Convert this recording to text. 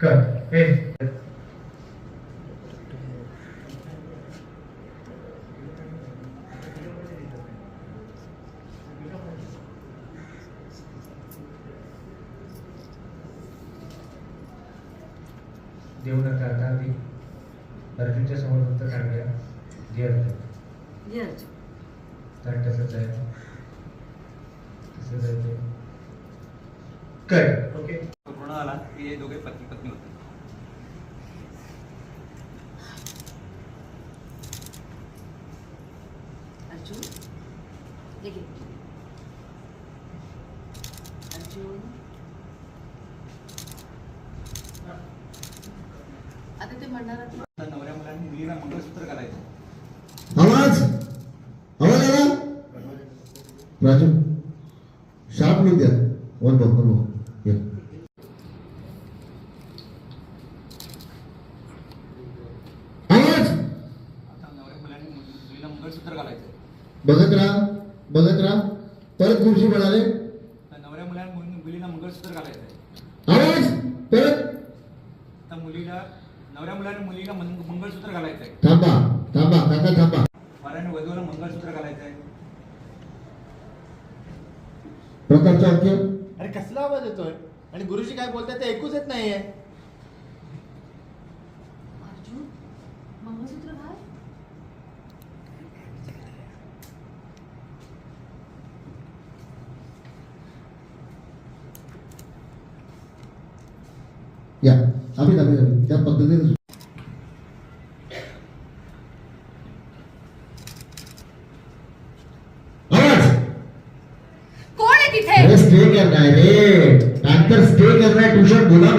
कर ए देऊ नका आता ती अर्जुनच्या समोर फक्त सांगूया जे अर्जुन. यस तर तसंच आहे. तसंच आहे ते. कर ओके दोघे पती पत्नी होते. अर्जुन? हे अर्जुन? आता ते म्हणणार नवऱ्या मुलांनी मुलीला मंगळसूत्र घालायचं. आवाज? आवाज आला? राजू शार्प लोक द्या. वन बघ वन बघ या आवाज आता नवऱ्या मुलांनी मुलीला मंगळसूत्र घालायचं बघत राहा बघत राहा. परत खुर्शी म्हणाले. नवऱ्या मुलांनी मुली- मुलीला मंगळसूत्र घालायचं आवाज परत. तर मुलीला नवऱ्या मुलांनी मुलीला मंग- मंगळसूत्र घालायचंय. थांबा थांबा काका थांबा. वराने वधूला मंगळसूत्र घालायचंय. प्रकारचं वाक्य. अरे कसला आवाज येतोय? आणि गुरुजी काय बोलतात ते ऐकूच येत नाहीये अर्जुन मंगळसूत्र घाल या. आम्ही आम्ही. त्या पद्धतीने कोण आहे तिथे? स्टे करना है रे. डॉक्टर स्टे करना है ट्यूशन बोला